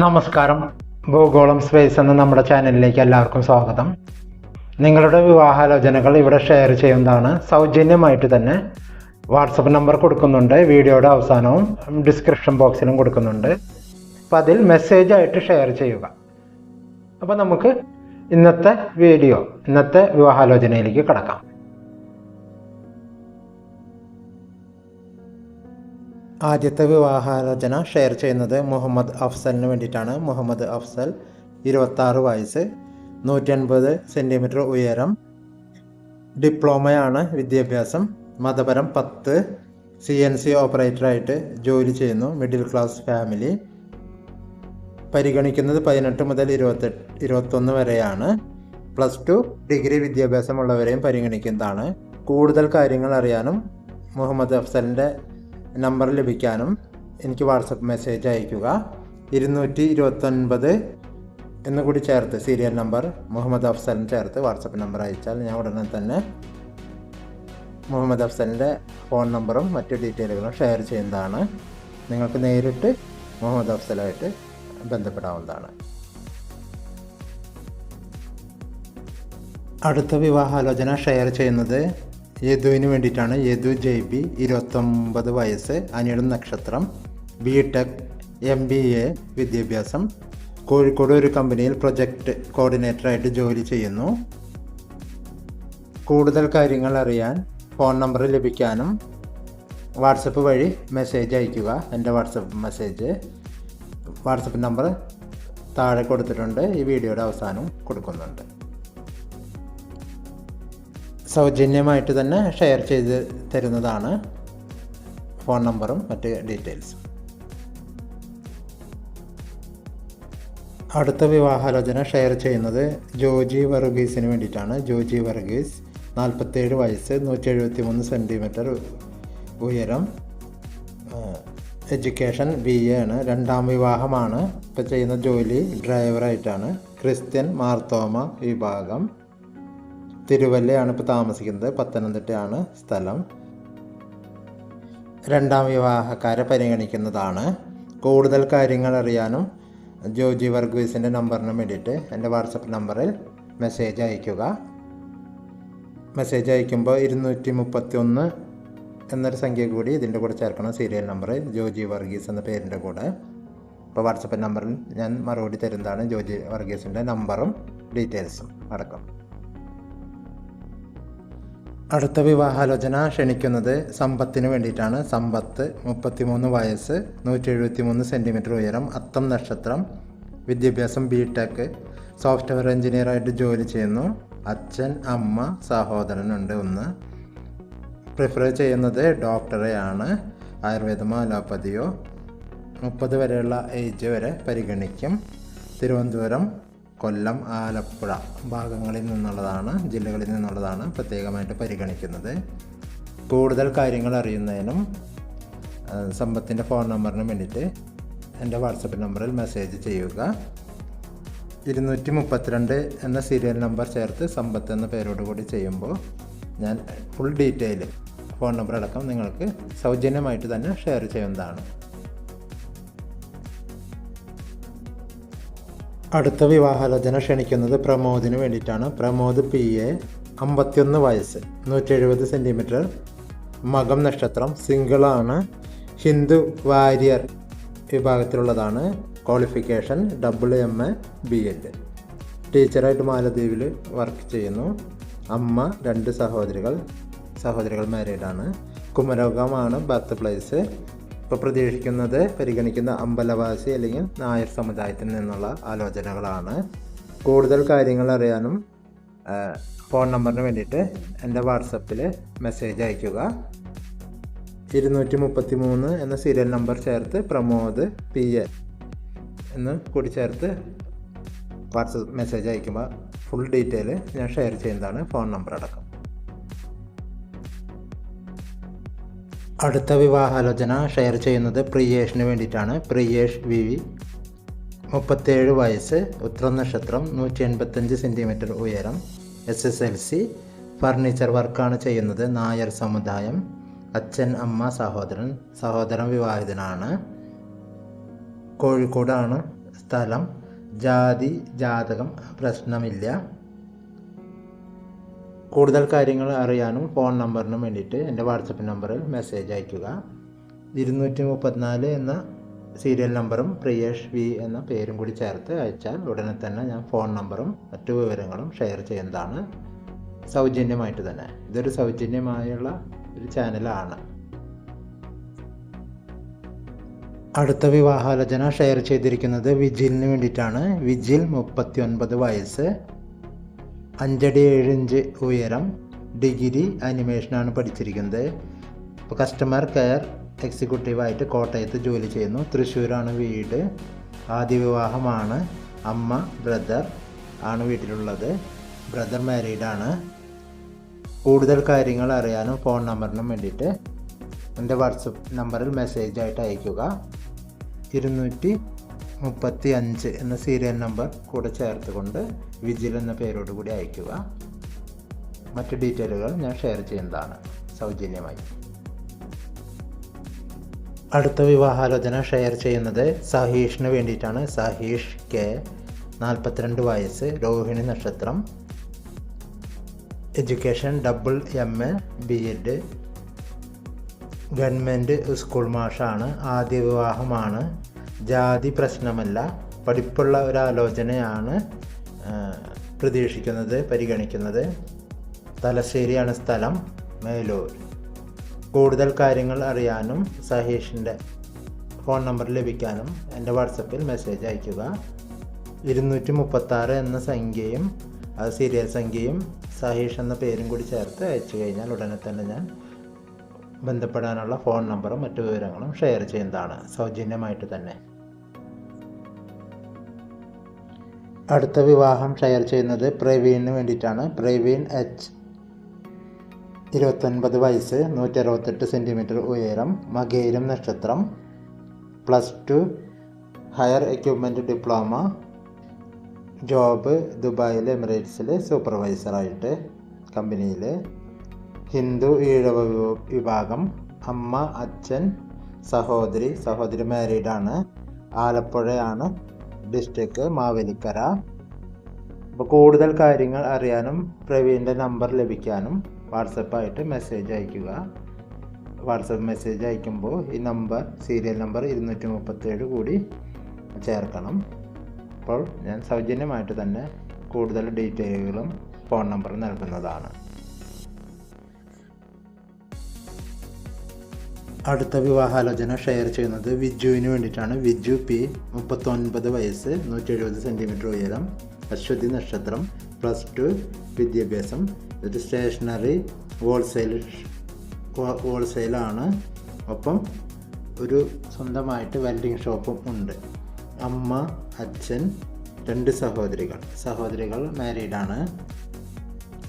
നമസ്കാരം. ഭൂഗോളം സ്പേസ് എന്ന നമ്മുടെ ചാനലിലേക്ക് എല്ലാവർക്കും സ്വാഗതം. നിങ്ങളുടെ വിവാഹാലോചനകൾ ഇവിടെ ഷെയർ ചെയ്യുന്നതാണ്. സൗജന്യമായിട്ട് തന്നെ വാട്സപ്പ് നമ്പർ കൊടുക്കുന്നുണ്ട്. വീഡിയോയുടെ അവസാനവും ഡിസ്ക്രിപ്ഷൻ ബോക്സിലും കൊടുക്കുന്നുണ്ട്. അപ്പോൾ അതിൽ മെസ്സേജ് ആയിട്ട് ഷെയർ ചെയ്യുക. അപ്പോൾ നമുക്ക് ഇന്നത്തെ വീഡിയോ ഇന്നത്തെ വിവാഹാലോചനയിലേക്ക് കടക്കാം. ആദ്യത്തെ വിവാഹാലോചന ഷെയർ ചെയ്യുന്നത് മുഹമ്മദ് അഫ്സലിന് വേണ്ടിയിട്ടാണ്. മുഹമ്മദ് അഫ്സൽ ഇരുപത്താറ് വയസ്സ് നൂറ്റി അൻപത് സെന്റിമീറ്റർ ഉയരം ഡിപ്ലോമയാണ് വിദ്യാഭ്യാസം മതപരം പത്ത് സി എൻ സി ഓപ്പറേറ്ററായിട്ട് ജോലി ചെയ്യുന്നു മിഡിൽ ക്ലാസ് ഫാമിലി പരിഗണിക്കുന്നത് പതിനെട്ട് മുതൽ ഇരുപത്തെട്ട് ഇരുപത്തൊന്ന് വരെയാണ്. പ്ലസ് ടു ഡിഗ്രി വിദ്യാഭ്യാസമുള്ളവരെയും പരിഗണിക്കുന്നതാണ്. കൂടുതൽ കാര്യങ്ങൾ അറിയാനും മുഹമ്മദ് അഫ്സലിന്റെ നമ്പർ ലഭിക്കാനും എനിക്ക് വാട്സപ്പ് മെസ്സേജ് അയയ്ക്കുക. ഇരുന്നൂറ്റി ഇരുപത്തൊൻപത് എന്നുകൂടി ചേർത്ത് സീരിയൽ നമ്പർ മുഹമ്മദ് അഫ്സലിന് ചേർത്ത് വാട്സപ്പ് നമ്പർ അയച്ചാൽ ഞാൻ ഉടനെ തന്നെ മുഹമ്മദ് അഫ്സലിന്റെ ഫോൺ നമ്പറും മറ്റു ഡീറ്റെയിലുകളും ഷെയർ ചെയ്യുന്നതാണ്. നിങ്ങൾക്ക് നേരിട്ട് മുഹമ്മദ് അഫ്സലായിട്ട് ബന്ധപ്പെടാവുന്നതാണ്. അടുത്ത വിവാഹാലോചന ഷെയർ ചെയ്യുന്നത് യദുവിന് വേണ്ടിയിട്ടാണ് യദു ജയ് ബി ഇരുപത്തൊമ്പത് വയസ്സ് അനിയുടെ നക്ഷത്രം B tech M B A വിദ്യാഭ്യാസം. കോഴിക്കോട് ഒരു കമ്പനിയിൽ പ്രൊജക്റ്റ് കോർഡിനേറ്ററായിട്ട് ജോലി ചെയ്യുന്നു. കൂടുതൽ കാര്യങ്ങൾ അറിയാൻ ഫോൺ നമ്പർ ലഭിക്കാനും വാട്സപ്പ് വഴി മെസ്സേജ് അയയ്ക്കുക. എന്റെ വാട്സപ്പ് മെസ്സേജ് വാട്സപ്പ് നമ്പർ താഴെ കൊടുത്തിട്ടുണ്ട്. ഈ വീഡിയോയുടെ അവസാനം കൊടുക്കുന്നുണ്ട്. സൗജന്യമായിട്ട് തന്നെ ഷെയർ ചെയ്ത് തരുന്നതാണ് ഫോൺ നമ്പറും മറ്റ് ഡീറ്റെയിൽസും. അടുത്ത വിവാഹാലോചന ഷെയർ ചെയ്യുന്നത് ജോജി വർഗീസിന് വേണ്ടിയിട്ടാണ്. ജോജി വർഗീസ് നാൽപ്പത്തേഴ് വയസ്സ് നൂറ്റി എഴുപത്തി മൂന്ന് സെന്റിമീറ്റർ ഉയരം എഡ്യൂക്കേഷൻ ബി എ ആണ്. രണ്ടാം വിവാഹമാണ്. ഇപ്പോൾ ചെയ്യുന്ന ജോലി ഡ്രൈവറായിട്ടാണ്. ക്രിസ്ത്യൻ മാർത്തോമ വിഭാഗം. തിരുവല്ലയാണ് ഇപ്പോൾ താമസിക്കുന്നത്. പത്തനംതിട്ടയാണ് സ്ഥലം. രണ്ടാം വിവാഹക്കാരെ പരിഗണിക്കുന്നതാണ്. കൂടുതൽ കാര്യങ്ങൾ അറിയാനും ജോജി വർഗീസിന്റെ നമ്പറിന് വേണ്ടിയിട്ട് എന്റെ വാട്സപ്പ് നമ്പറിൽ മെസ്സേജ് അയയ്ക്കുക. മെസ്സേജ് അയക്കുമ്പോൾ ഇരുന്നൂറ്റി മുപ്പത്തി ഒന്ന് എന്നൊരു സംഖ്യ കൂടി ഇതിന്റെ കൂടെ ചേർക്കണം. സീരിയൽ നമ്പർ ജോജി വർഗീസ് എന്ന പേരിന്റെ കൂടെ. അപ്പോൾ വാട്സപ്പ് നമ്പറിൽ ഞാൻ മറുപടി തരുന്നതാണ് ജോജി വർഗീസിന്റെ നമ്പറും ഡീറ്റെയിൽസും അടക്കം. അടുത്ത വിവാഹാലോചന ക്ഷണിക്കുന്നത് സമ്പത്തിന് വേണ്ടിയിട്ടാണ്. സമ്പത്ത് മുപ്പത്തിമൂന്ന് വയസ്സ് നൂറ്റി എഴുപത്തി മൂന്ന് സെന്റിമീറ്റർ ഉയരം അത്തം നക്ഷത്രം. വിദ്യാഭ്യാസം ബി ടെക് സോഫ്റ്റ്വെയർ എഞ്ചിനീയറായിട്ട് ജോലി ചെയ്യുന്നു. അച്ഛൻ അമ്മ സഹോദരനുണ്ട് ഒന്ന്. പ്രിഫർ ചെയ്യുന്നത് ഡോക്ടറെയാണ് ആയുർവേദമോ അലോപ്പതിയോ മുപ്പത് വരെയുള്ള ഏജ് വരെ പരിഗണിക്കും. തിരുവനന്തപുരം കൊല്ലം ആലപ്പുഴ ഭാഗങ്ങളിൽ നിന്നുള്ളതാണ് ജില്ലകളിൽ നിന്നുള്ളതാണ് പ്രത്യേകമായിട്ട് പരിഗണിക്കുന്നത്. കൂടുതൽ കാര്യങ്ങൾ അറിയുന്നതിനും സമ്പത്തിന്റെ ഫോൺ നമ്പറിന് വേണ്ടിയിട്ട് എന്റെ വാട്സപ്പ് നമ്പറിൽ മെസ്സേജ് ചെയ്യുക. ഇരുന്നൂറ്റി മുപ്പത്തിരണ്ട് എന്ന സീരിയൽ നമ്പർ ചേർത്ത് സമ്പത്ത് എന്ന പേരോടുകൂടി ചെയ്യുമ്പോൾ ഞാൻ ഫുൾ ഡീറ്റെയിൽ ഫോൺ നമ്പർ അടക്കം നിങ്ങൾക്ക് സൗജന്യമായിട്ട് തന്നെ ഷെയർ ചെയ്യുന്നതാണ്. അടുത്ത വിവാഹാലോചന ക്ഷണിക്കുന്നത് പ്രമോദിന് വേണ്ടിയിട്ടാണ്. പ്രമോദ് പി എ അമ്പത്തിയൊന്ന് വയസ്സ് നൂറ്റി എഴുപത് സെന്റിമീറ്റർ മകം നക്ഷത്രം സിംഗിളാണ് Hindu Warrier വിഭാഗത്തിലുള്ളതാണ്. Qualification double M A B Ed. ടീച്ചറായിട്ട് മാലദ്വീപിൽ വർക്ക് ചെയ്യുന്നു. അമ്മ രണ്ട് സഹോദരികൾ സഹോദരികൾ മാരീഡാണ് കുമരകമാണ് ബർത്ത് പ്ലേസ് ഇപ്പോൾ പ്രതീക്ഷിക്കുന്നത് പരിഗണിക്കുന്ന അമ്പലവാസി അല്ലെങ്കിൽ നായർ സമുദായത്തിൽ നിന്നുള്ള ആലോചനകളാണ്. കൂടുതൽ കാര്യങ്ങൾ അറിയാനും ഫോൺ നമ്പറിന് വേണ്ടിയിട്ട് എന്റെ വാട്സപ്പിൽ മെസ്സേജ് അയയ്ക്കുക. ഇരുന്നൂറ്റി മുപ്പത്തി മൂന്ന് എന്ന സീരിയൽ നമ്പർ ചേർത്ത് പ്രമോദ് പി എ എന്ന് കൂടി ചേർത്ത് വാട്സപ്പ് മെസ്സേജ് അയക്കുമ്പോൾ ഫുൾ ഡീറ്റെയിൽ ഞാൻ ഷെയർ ചെയ്യുന്നതാണ് ഫോൺ നമ്പർ അടക്കം അടുത്ത വിവാഹാലോചന ഷെയർ ചെയ്യുന്നത് പ്രിയേഷിന് വേണ്ടിയിട്ടാണ്. Priyesh V V. മുപ്പത്തേഴ് വയസ്സ് ഉത്ര നക്ഷത്രം നൂറ്റി എൺപത്തഞ്ച് സെന്റിമീറ്റർ ഉയരം S S L C furniture വർക്കാണ് ചെയ്യുന്നത് നായർ സമുദായം അച്ഛൻ അമ്മ സഹോദരൻ സഹോദരൻ വിവാഹിതനാണ്. കോഴിക്കോടാണ് സ്ഥലം. ജാതി ജാതകം പ്രശ്നമില്ല. കൂടുതൽ കാര്യങ്ങൾ അറിയാനും ഫോൺ നമ്പറിനും വേണ്ടിയിട്ട് എന്റെ വാട്സപ്പ് നമ്പറിൽ മെസ്സേജ് അയയ്ക്കുക. ഇരുന്നൂറ്റി മുപ്പത്തിനാല് എന്ന സീരിയൽ നമ്പറും പ്രിയേഷ് വി എന്ന പേരും കൂടി ചേർത്ത് അയച്ചാൽ ഉടനെ തന്നെ ഞാൻ ഫോൺ നമ്പറും മറ്റു വിവരങ്ങളും ഷെയർ ചെയ്യുന്നതാണ് സൗജന്യമായിട്ട് തന്നെ. ഇതൊരു സൗജന്യമായുള്ള ഒരു ചാനലാണ്. അടുത്ത വിവാഹാലോചന ഷെയർ ചെയ്തിരിക്കുന്നത് വിജിലിന് വേണ്ടിയിട്ടാണ്. വിജിൽ മുപ്പത്തി ഒൻപത് വയസ്സ്. അഞ്ചടി ഏഴ് ഇഞ്ച് ഉയരം ഡിഗ്രി അനിമേഷനാണ് പഠിച്ചിരിക്കുന്നത്. ഇപ്പോൾ കസ്റ്റമർ കെയർ എക്സിക്യൂട്ടീവായിട്ട് കോട്ടയത്ത് ജോലി ചെയ്യുന്നു. തൃശ്ശൂരാണ് വീട്. ആദ്യ വിവാഹമാണ് അമ്മ ബ്രദർ ആണ് വീട്ടിലുള്ളത്. ബ്രദർ മാരീഡാണ് കൂടുതൽ കാര്യങ്ങൾ അറിയാനും ഫോൺ നമ്പറിനും വേണ്ടിയിട്ട് എന്റെ വാട്സപ്പ് നമ്പറിൽ മെസ്സേജായിട്ട് അയയ്ക്കുക. ഇരുന്നൂറ്റി മുപ്പത്തി അഞ്ച് എന്ന സീരിയൽ നമ്പർ കൂടെ ചേർത്തുകൊണ്ട് വിജിൽ എന്ന പേരോട് കൂടി അയക്കുക മറ്റ് ഡീറ്റെയിലുകൾ ഞാൻ ഷെയർ ചെയ്യുന്നതാണ്. സൗജന്യമായി. അടുത്ത വിവാഹാലോചന ഷെയർ ചെയ്യുന്നത് സഹീഷിന് വേണ്ടിയിട്ടാണ്. സഹീഷ് കെ നാൽപ്പത്തിരണ്ട് വയസ്സ് രോഹിണി നക്ഷത്രം. Education double M A B Ed government school മാഷാണ്. ആദ്യ വിവാഹമാണ്. ജാതി പ്രശ്നമല്ല പഠിപ്പുള്ള ഒരാലോചനയാണ് പ്രതീക്ഷിക്കുന്നത് പരിഗണിക്കുന്നത്. തലശ്ശേരിയാണ് സ്ഥലം മേലൂർ. കൂടുതൽ കാര്യങ്ങൾ അറിയാനും സഹീഷിന്റെ ഫോൺ നമ്പർ ലഭിക്കാനും എന്റെ വാട്സപ്പിൽ മെസ്സേജ് അയയ്ക്കുക. ഇരുന്നൂറ്റി മുപ്പത്താറ് എന്ന സംഖ്യയും അത് സീരിയൽ സംഖ്യയും സഹീഷ് എന്ന പേരും കൂടി ചേർത്ത് അയച്ചു കഴിഞ്ഞാൽ ഉടനെ തന്നെ ഞാൻ ബന്ധപ്പെടാനുള്ള ഫോൺ നമ്പറും മറ്റു വിവരങ്ങളും ഷെയർ ചെയ്യുന്നതാണ് സൗജന്യമായിട്ട് തന്നെ. അടുത്ത വിവാഹം ഷെയർ ചെയ്യുന്നത് പ്രവീണിന് വേണ്ടിയിട്ടാണ്. പ്രവീൺ എച്ച് ഇരുപത്തൊൻപത് വയസ്സ് നൂറ്റി അറുപത്തെട്ട് സെന്റിമീറ്റർ ഉയരം മകേരം നക്ഷത്രം plus two higher equipment diploma job ദുബായിൽ എമിറേറ്റ്സിൽ സൂപ്പർവൈസറായിട്ട് കമ്പനിയിൽ ഹിന്ദു ഈഴവ വിഭാഗം അമ്മ അച്ഛൻ സഹോദരി സഹോദരി മാരീഡാണ് ആലപ്പുഴയാണ് ഡിസ്ട്രിക്ട് മാവേലിക്കര. അപ്പോൾ കൂടുതൽ കാര്യങ്ങൾ അറിയാനും പ്രവീണിന്റെ നമ്പർ ലഭിക്കാനും വാട്സപ്പായിട്ട് മെസ്സേജ് അയയ്ക്കുക വാട്സപ്പ് മെസ്സേജ് അയക്കുമ്പോൾ ഈ നമ്പർ സീരിയൽ നമ്പർ ഇരുന്നൂറ്റി മുപ്പത്തേഴ് കൂടി ചേർക്കണം. അപ്പോൾ ഞാൻ സൗജന്യമായിട്ട് തന്നെ കൂടുതൽ ഡീറ്റെയിലുകളും ഫോൺ നമ്പറും നൽകുന്നതാണ്. അടുത്ത വിവാഹാലോചന ഷെയർ ചെയ്യുന്നത് വിജുവിന് വേണ്ടിയിട്ടാണ്. വിജു പി മുപ്പത്തൊൻപത് വയസ്സ് നൂറ്റി എഴുപത് സെന്റിമീറ്റർ ഉയരം അശ്വതി നക്ഷത്രം പ്ലസ് ടു വിദ്യാഭ്യാസം. ഒരു സ്റ്റേഷനറി ഹോൾസെയിൽ ഹോൾസെയിലാണ് ഒപ്പം ഒരു സ്വന്തമായിട്ട് വെൽഡിംഗ് ഷോപ്പും ഉണ്ട്. അമ്മ അച്ഛൻ രണ്ട് സഹോദരികൾ. സഹോദരികൾ മാരീഡാണ്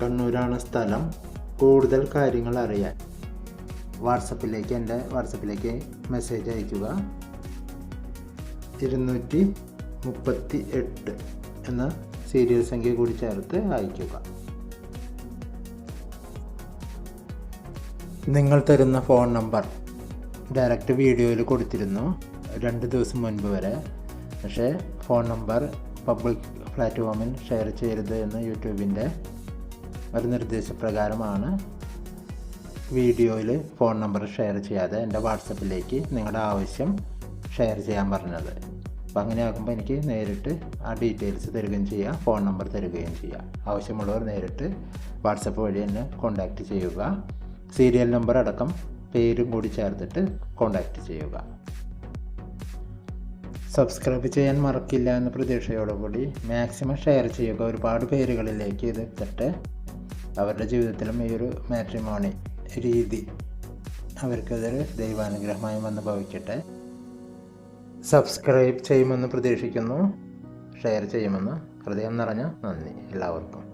കണ്ണൂരാണ് സ്ഥലം. കൂടുതൽ കാര്യങ്ങൾ അറിയാൻ. വാട്സപ്പിലേക്ക് എന്റെ വാട്സപ്പിലേക്ക് മെസ്സേജ് അയയ്ക്കുക. ഇരുന്നൂറ്റി മുപ്പത്തി എട്ട് എന്ന സീരിയൽ സംഖ്യ കൂടി ചേർത്ത് അയയ്ക്കുക. നിങ്ങൾ തരുന്ന ഫോൺ നമ്പർ ഡയറക്റ്റ് വീഡിയോയിൽ കൊടുത്തിരുന്നു രണ്ട് ദിവസം മുൻപ് വരെ. പക്ഷേ ഫോൺ നമ്പർ പബ്ലിക് പ്ലാറ്റ്ഫോമിൽ ഷെയർ ചെയ്യരുത് എന്ന് യൂട്യൂബിന്റെ ഒരു നിർദ്ദേശപ്രകാരമാണ് വീഡിയോയിൽ ഫോൺ നമ്പർ ഷെയർ ചെയ്യാതെ എന്റെ വാട്സപ്പിലേക്ക് നിങ്ങളുടെ ആവശ്യം ഷെയർ ചെയ്യാൻ പറഞ്ഞത്. അപ്പോൾ അങ്ങനെ ആകുമ്പോൾ എനിക്ക് നേരിട്ട് ആ ഡീറ്റെയിൽസ് തരികയും ചെയ്യാം ഫോൺ നമ്പർ തരികയും ചെയ്യാം. ആവശ്യമുള്ളവർ നേരിട്ട് വാട്സപ്പ് വഴി എന്നെ കോൺടാക്റ്റ് ചെയ്യുക. സീരിയൽ നമ്പർ അടക്കം പേരും കൂടി ചേർത്തിട്ട് കോൺടാക്റ്റ് ചെയ്യുക. സബ്സ്ക്രൈബ് ചെയ്യാൻ മറക്കില്ല എന്ന പ്രതീക്ഷയോടുകൂടി മാക്സിമം ഷെയർ ചെയ്യുക. ഒരുപാട് പേരുകളിലേക്ക് ഇത് എത്തട്ടെ. അവരുടെ ജീവിതത്തിലും ഈ ഒരു മാട്രിമോണി രീതി അവർക്കതൊരു ദൈവാനുഗ്രഹമായി വന്ന് ഭവിക്കട്ടെ. സബ്സ്ക്രൈബ് ചെയ്യുമെന്ന് പ്രതീക്ഷിക്കുന്നു. ഷെയർ ചെയ്യുമെന്ന് ഹൃദയം നിറഞ്ഞ നന്ദി എല്ലാവർക്കും.